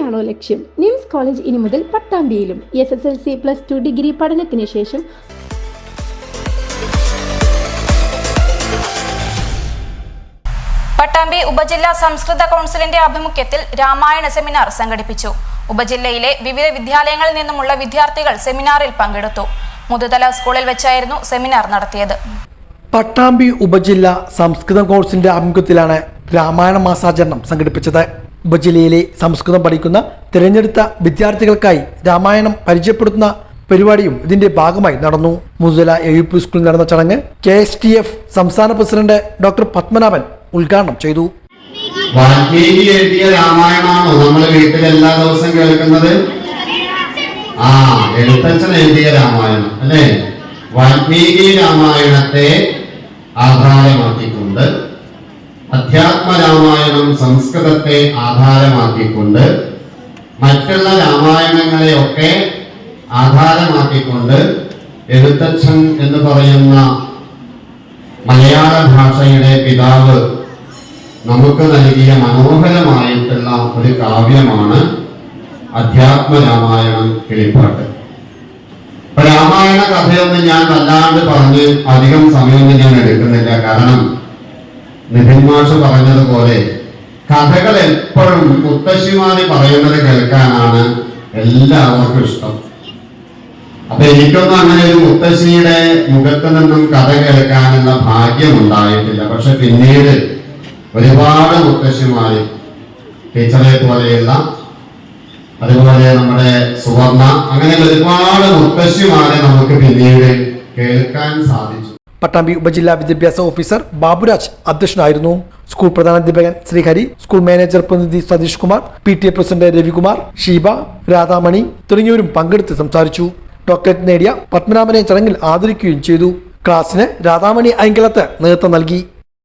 തന്നെയാണോ ലക്ഷ്യം? Nymphs college ഇനി മുതൽ പട്ടാമ്പിയിലും S S L C plus two degree പഠനത്തിന് ശേഷം പട്ടാമ്പി ഉപജില്ലാ സംസ്കൃത കൗൺസിലിന്റെ ആഭിമുഖ്യത്തിൽ രാമായണ സെമിനാർ സംഘടിപ്പിച്ചു. ഉപജില്ലയിലെ വിവിധ വിദ്യാലയങ്ങളിൽ നിന്നുമുള്ള വിദ്യാർത്ഥികൾ സെമിനാറിൽ പങ്കെടുത്തു. മുതുതല സ്കൂളിൽ വെച്ചായിരുന്നു സെമിനാർ നടത്തിയത്. പട്ടാമ്പി ഉപജില്ല സംസ്കൃതം കോഴ്സിന്റെ ആഭിമുഖ്യത്തിലാണ് രാമായണ മാസാചരണം സംഘടിപ്പിച്ചത്. ഉപജില്ലയിലെ സംസ്കൃതം പഠിക്കുന്ന തിരഞ്ഞെടുത്ത വിദ്യാർത്ഥികൾക്കായി രാമായണം പരിചയപ്പെടുത്തുന്ന പരിപാടിയും ഇതിന്റെ ഭാഗമായി നടന്നു. മുതല എ യു പി സ്കൂളിൽ നടന്ന ചടങ്ങ് കെ എസ് ടി എഫ് സംസ്ഥാന പ്രസിഡന്റ് ഡോക്ടർ പത്മനാഭൻ ഉദ്ഘാടനം ചെയ്തു. വീട്ടിൽ എല്ലാ കേൾക്കുന്നത്? ആ രാമായണം അല്ലേ? രാമായണത്തെ ആധാരമാക്കിക്കൊണ്ട് അധ്യാത്മ സംസ്കൃതത്തെ ആധാരമാക്കിക്കൊണ്ട് മറ്റുള്ള രാമായണങ്ങളെയൊക്കെ ആധാരമാക്കിക്കൊണ്ട് എഴുത്തച്ഛൻ എന്ന് പറയുന്ന മലയാള ഭാഷയുടെ പിതാവ് നമുക്ക് നൽകിയ മനോഹരമായിട്ടുള്ള ഒരു കാവ്യമാണ് അധ്യാത്മ രാമായണം കിളിപ്പാട്ട്. ഇപ്പൊ രാമായണ കഥയൊന്നും ഞാൻ വല്ലാണ്ട് പറഞ്ഞ് അധികം സമയമൊന്നും ഞാൻ എടുക്കുന്നില്ല. കാരണം നിതിൻ മാഷ് പറഞ്ഞതുപോലെ കഥകൾ എപ്പോഴും മുത്തശ്ശിമാര് പറയുന്നത് കേൾക്കാനാണ് എല്ലാവർക്കും ഇഷ്ടം. അപ്പൊ എനിക്കൊന്നും അങ്ങനെ ഒരു മുത്തശ്ശിയുടെ മുഖത്ത് നിന്നും കഥ കേൾക്കാനുള്ള ഭാഗ്യം ഉണ്ടായിട്ടില്ല. പക്ഷെ പിന്നീട് ഒരുപാട് മുത്തശ്ശിമാര് ടീച്ചറെ പോലെയുള്ള അതുപോലെ നമ്മുടെ സുവർണ അങ്ങനെ ഒരുപാട് മുത്തശ്ശിമാരെ നമുക്ക് പിന്നീട് കേൾക്കാൻ സാധിച്ചു പട്ടാമ്പി ഉപജില്ലാ വിദ്യാഭ്യാസ ഓഫീസർ ബാബുരാജ് അധ്യക്ഷനായിരുന്നു. സ്കൂൾ പ്രധാനാധ്യാപകൻ ശ്രീഹരി സ്കൂൾ മാനേജർ പ്രതിനിധി Satheesh Kumar P T A president Ravikumar Sheeba Radhamani തുടങ്ങിയവരും പങ്കെടുത്ത് സംസാരിച്ചു. ഡോക്ടറേറ്റ് നേടിയ പത്മനാഭനെ ചടങ്ങിൽ ആദരിക്കുകയും ചെയ്തു. ക്ലാസ്സിന് രാധാമണി ഐങ്കലത്ത് നേതൃത്വം നൽകി.